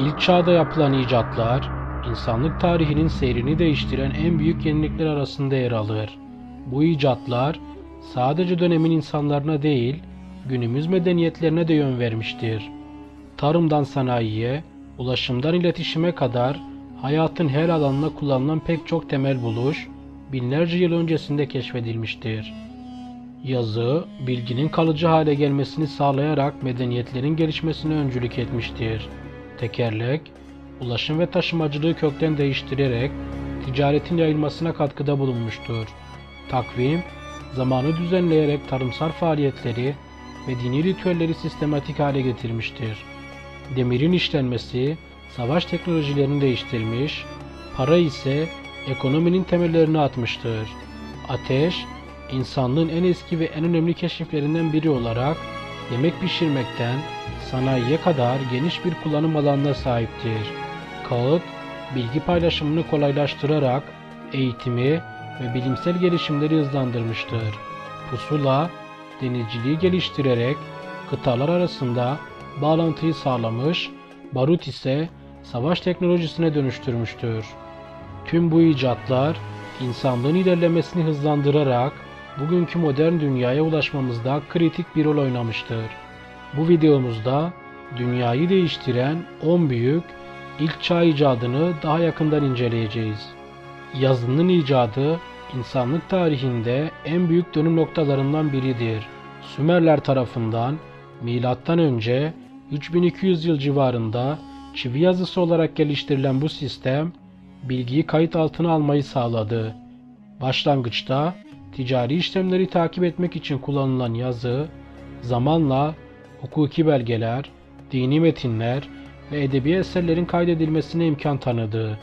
İlk çağda yapılan icatlar, insanlık tarihinin seyrini değiştiren en büyük yenilikler arasında yer alır. Bu icatlar sadece dönemin insanlarına değil, günümüz medeniyetlerine de yön vermiştir. Tarımdan sanayiye, ulaşımdan iletişime kadar hayatın her alanına kullanılan pek çok temel buluş, binlerce yıl öncesinde keşfedilmiştir. Yazı, bilginin kalıcı hale gelmesini sağlayarak medeniyetlerin gelişmesine öncülük etmiştir. Tekerlek, ulaşım ve taşımacılığı kökten değiştirerek ticaretin yayılmasına katkıda bulunmuştur. Takvim, zamanı düzenleyerek tarımsal faaliyetleri ve dini ritüelleri sistematik hale getirmiştir. Demirin işlenmesi, savaş teknolojilerini değiştirmiş, para ise ekonominin temellerini atmıştır. Ateş, insanlığın en eski ve en önemli keşiflerinden biri olarak yemek pişirmekten sanayiye kadar geniş bir kullanım alanına sahiptir. Kağıt, bilgi paylaşımını kolaylaştırarak eğitimi ve bilimsel gelişimleri hızlandırmıştır. Pusula, denizciliği geliştirerek kıtalar arasında bağlantıyı sağlamış, barut ise savaş teknolojisine dönüştürmüştür. Tüm bu icatlar insanlığın ilerlemesini hızlandırarak bugünkü modern dünyaya ulaşmamızda kritik bir rol oynamıştır. Bu videomuzda dünyayı değiştiren 10 büyük ilk çağ icadını daha yakından inceleyeceğiz. Yazının icadı insanlık tarihinde en büyük dönüm noktalarından biridir. Sümerler tarafından milattan önce 3200 yıl civarında çivi yazısı olarak geliştirilen bu sistem bilgiyi kayıt altına almayı sağladı. Başlangıçta ticari işlemleri takip etmek için kullanılan yazı, zamanla hukuki belgeler, dini metinler ve edebi eserlerin kaydedilmesine imkan tanıdı.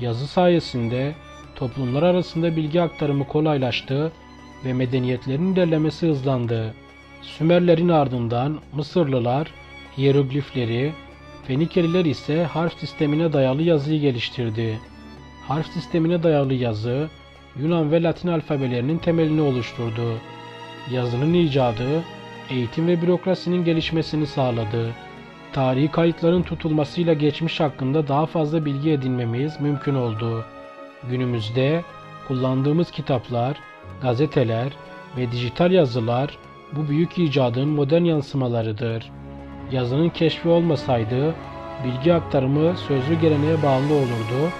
Yazı sayesinde toplumlar arasında bilgi aktarımı kolaylaştı ve medeniyetlerin ilerlemesi hızlandı. Sümerlerin ardından Mısırlılar hieroglifleri, Fenikeliler ise harf sistemine dayalı yazıyı geliştirdi. Harf sistemine dayalı yazı, Yunan ve Latin alfabelerinin temelini oluşturdu. Yazının icadı, eğitim ve bürokrasinin gelişmesini sağladı. Tarihi kayıtların tutulmasıyla geçmiş hakkında daha fazla bilgi edinmemiz mümkün oldu. Günümüzde kullandığımız kitaplar, gazeteler ve dijital yazılar bu büyük icadın modern yansımalarıdır. Yazının keşfi olmasaydı bilgi aktarımı sözlü geleneğe bağlı olurdu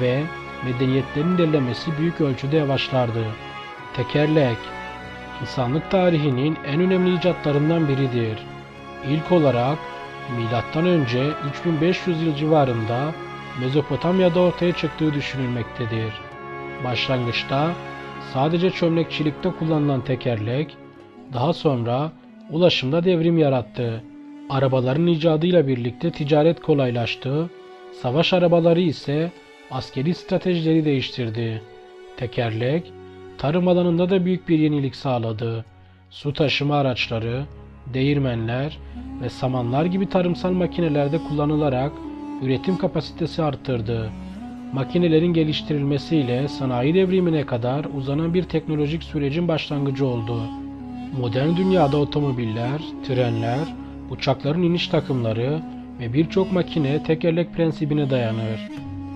ve medeniyetlerin ilerlemesi büyük ölçüde yavaşlardı. Tekerlek insanlık tarihinin en önemli icatlarından biridir. İlk olarak önce 3500 yıl civarında Mezopotamya'da ortaya çıktığı düşünülmektedir. Başlangıçta sadece çömlekçilikte kullanılan tekerlek, daha sonra ulaşımda devrim yarattı. Arabaların icadıyla birlikte ticaret kolaylaştı, savaş arabaları ise askeri stratejileri değiştirdi. Tekerlek, tarım alanında da büyük bir yenilik sağladı. Su taşıma araçları, değirmenler ve samanlar gibi tarımsal makinelerde kullanılarak üretim kapasitesi arttırdı. Makinelerin geliştirilmesiyle sanayi devrimine kadar uzanan bir teknolojik sürecin başlangıcı oldu. Modern dünyada otomobiller, trenler, uçakların iniş takımları ve birçok makine tekerlek prensibine dayanır.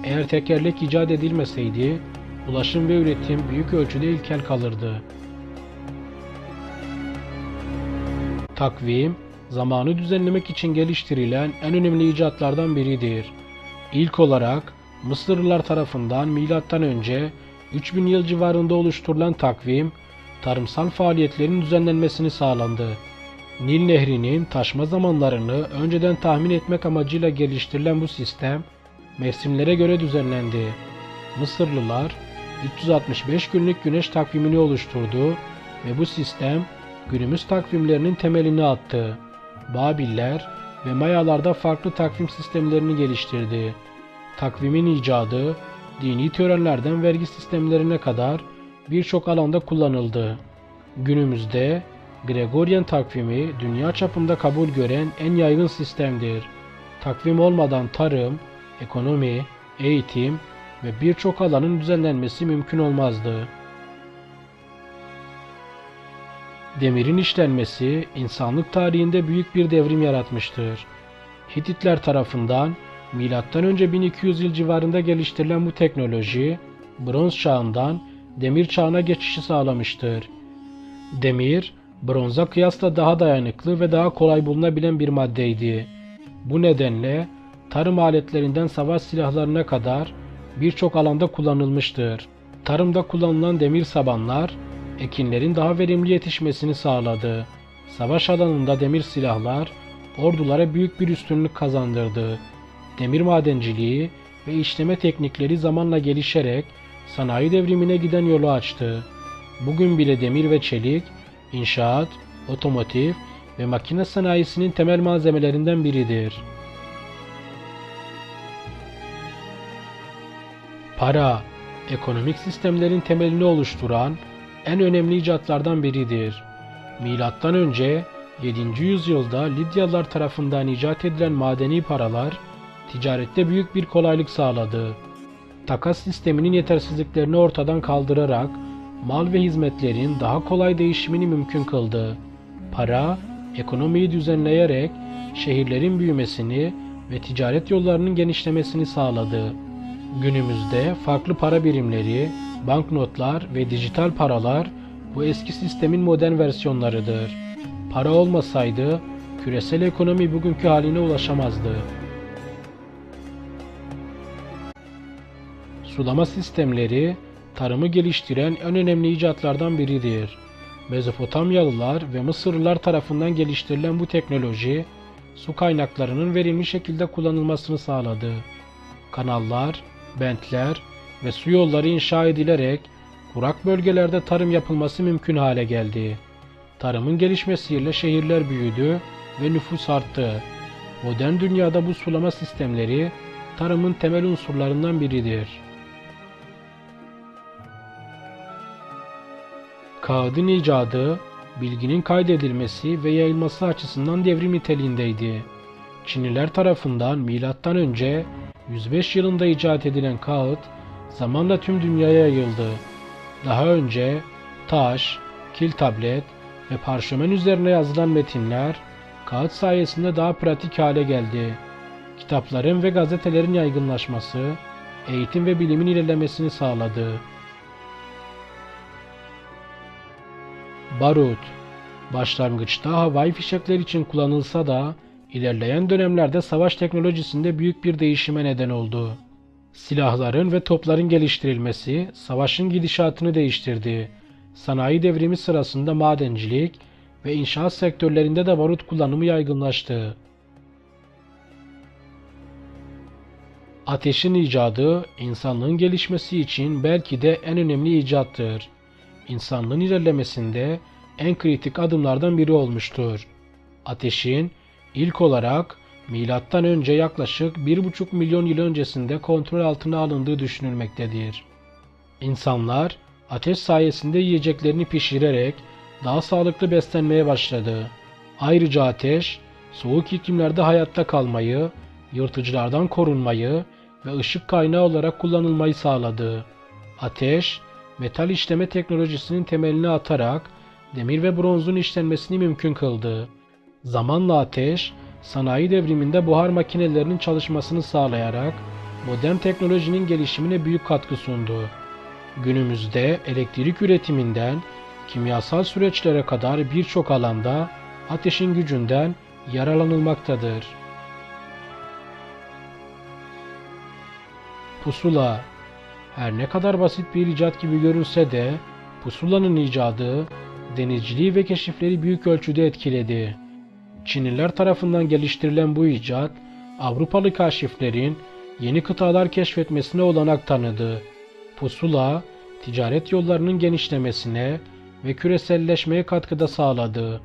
Eğer tekerlek icat edilmeseydi, ulaşım ve üretim büyük ölçüde ilkel kalırdı. Takvim, zamanı düzenlemek için geliştirilen en önemli icatlardan biridir. İlk olarak Mısırlılar tarafından milattan önce 3000 yıl civarında oluşturulan takvim, tarımsal faaliyetlerin düzenlenmesini sağlandı. Nil Nehri'nin taşma zamanlarını önceden tahmin etmek amacıyla geliştirilen bu sistem, mevsimlere göre düzenlendi. Mısırlılar 365 günlük güneş takvimini oluşturdu ve bu sistem günümüz takvimlerinin temelini attı. Babiller ve Mayalarda farklı takvim sistemlerini geliştirdi. Takvimin icadı, dini törenlerden vergi sistemlerine kadar birçok alanda kullanıldı. Günümüzde Gregorian takvimi dünya çapında kabul gören en yaygın sistemdir. Takvim olmadan tarım, ekonomi, eğitim ve birçok alanın düzenlenmesi mümkün olmazdı. Demirin işlenmesi insanlık tarihinde büyük bir devrim yaratmıştır. Hititler tarafından M.Ö. 1200 yıl civarında geliştirilen bu teknoloji, bronz çağından demir çağına geçişi sağlamıştır. Demir, bronza kıyasla daha dayanıklı ve daha kolay bulunabilen bir maddeydi. Bu nedenle tarım aletlerinden savaş silahlarına kadar birçok alanda kullanılmıştır. Tarımda kullanılan demir sabanlar, ekinlerin daha verimli yetişmesini sağladı. Savaş alanında demir silahlar, ordulara büyük bir üstünlük kazandırdı. Demir madenciliği ve işleme teknikleri zamanla gelişerek sanayi devrimine giden yolu açtı. Bugün bile demir ve çelik, inşaat, otomotiv ve makine sanayisinin temel malzemelerinden biridir. Para, ekonomik sistemlerin temelini oluşturan en önemli icatlardan biridir. Milattan önce 7. yüzyılda Lidyalılar tarafından icat edilen madeni paralar ticarette büyük bir kolaylık sağladı. Takas sisteminin yetersizliklerini ortadan kaldırarak mal ve hizmetlerin daha kolay değişimini mümkün kıldı. Para, ekonomiyi düzenleyerek şehirlerin büyümesini ve ticaret yollarının genişlemesini sağladı. Günümüzde farklı para birimleri, banknotlar ve dijital paralar bu eski sistemin modern versiyonlarıdır. Para olmasaydı küresel ekonomi bugünkü haline ulaşamazdı. Sulama sistemleri tarımı geliştiren en önemli icatlardan biridir. Mezopotamyalılar ve Mısırlılar tarafından geliştirilen bu teknoloji su kaynaklarının verimli şekilde kullanılmasını sağladı. Kanallar, bentler ve su yolları inşa edilerek kurak bölgelerde tarım yapılması mümkün hale geldi. Tarımın gelişmesiyle şehirler büyüdü ve nüfus arttı. Modern dünyada bu sulama sistemleri tarımın temel unsurlarından biridir. Kağıdın icadı, bilginin kaydedilmesi ve yayılması açısından devrim niteliğindeydi. Çinliler tarafından önce 105 yılında icat edilen kağıt zamanla tüm dünyaya yayıldı. Daha önce taş, kil tablet ve parşömen üzerine yazılan metinler kağıt sayesinde daha pratik hale geldi. Kitapların ve gazetelerin yaygınlaşması, eğitim ve bilimin ilerlemesini sağladı. Barut Başlangıçta havai fişekler için kullanılsa da ilerleyen dönemlerde savaş teknolojisinde büyük bir değişime neden oldu. Silahların ve topların geliştirilmesi savaşın gidişatını değiştirdi. Sanayi devrimi sırasında madencilik ve inşaat sektörlerinde de barut kullanımı yaygınlaştı. Ateşin icadı insanlığın gelişmesi için belki de en önemli icattır. İnsanlığın ilerlemesinde en kritik adımlardan biri olmuştur. Ateşin ilk olarak milattan önce yaklaşık 1,5 milyon yıl öncesinde kontrol altına alındığı düşünülmektedir. İnsanlar ateş sayesinde yiyeceklerini pişirerek daha sağlıklı beslenmeye başladı. Ayrıca ateş, soğuk iklimlerde hayatta kalmayı, yırtıcılardan korunmayı ve ışık kaynağı olarak kullanılmayı sağladı. Ateş, metal işleme teknolojisinin temelini atarak demir ve bronzun işlenmesini mümkün kıldı. Zamanla ateş, sanayi devriminde buhar makinelerinin çalışmasını sağlayarak modern teknolojinin gelişimine büyük katkı sundu. Günümüzde elektrik üretiminden kimyasal süreçlere kadar birçok alanda ateşin gücünden yararlanılmaktadır. Pusula Her ne kadar basit bir icat gibi görünse de pusulanın icadı denizciliği ve keşifleri büyük ölçüde etkiledi. Çinliler tarafından geliştirilen bu icat, Avrupalı kaşiflerin yeni kıtalar keşfetmesine olanak tanıdı. Pusula, ticaret yollarının genişlemesine ve küreselleşmeye katkıda sağladı.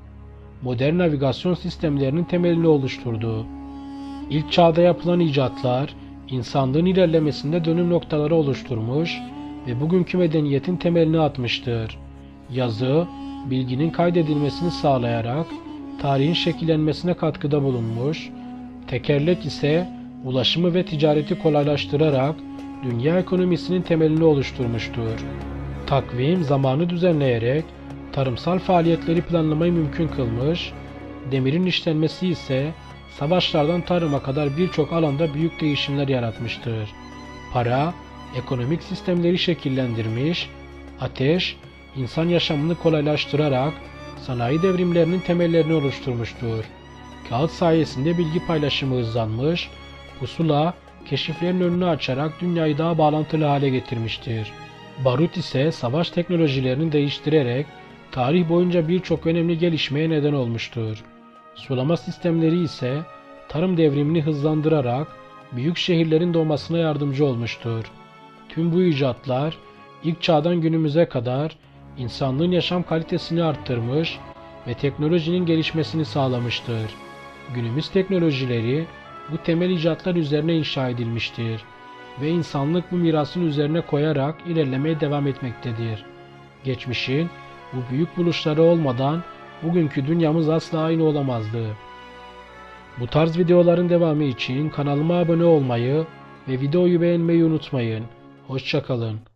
Modern navigasyon sistemlerinin temelini oluşturdu. İlk çağda yapılan icatlar, insanlığın ilerlemesinde dönüm noktaları oluşturmuş ve bugünkü medeniyetin temelini atmıştır. Yazı, bilginin kaydedilmesini sağlayarak tarihin şekillenmesine katkıda bulunmuş, tekerlek ise ulaşımı ve ticareti kolaylaştırarak dünya ekonomisinin temelini oluşturmuştur. Takvim zamanı düzenleyerek tarımsal faaliyetleri planlamayı mümkün kılmış, demirin işlenmesi ise savaşlardan tarıma kadar birçok alanda büyük değişimler yaratmıştır. Para, ekonomik sistemleri şekillendirmiş, ateş, insan yaşamını kolaylaştırarak sanayi devrimlerinin temellerini oluşturmuştur. Kağıt sayesinde bilgi paylaşımı hızlanmış, pusula, keşiflerin önünü açarak dünyayı daha bağlantılı hale getirmiştir. Barut ise savaş teknolojilerini değiştirerek tarih boyunca birçok önemli gelişmeye neden olmuştur. Sulama sistemleri ise tarım devrimini hızlandırarak büyük şehirlerin doğmasına yardımcı olmuştur. Tüm bu icatlar ilk çağdan günümüze kadar insanlığın yaşam kalitesini arttırmış ve teknolojinin gelişmesini sağlamıştır. Günümüz teknolojileri bu temel icatlar üzerine inşa edilmiştir ve insanlık bu mirasın üzerine koyarak ilerlemeye devam etmektedir. Geçmişin bu büyük buluşları olmadan bugünkü dünyamız asla aynı olamazdı. Bu tarz videoların devamı için kanalıma abone olmayı ve videoyu beğenmeyi unutmayın. Hoşçakalın.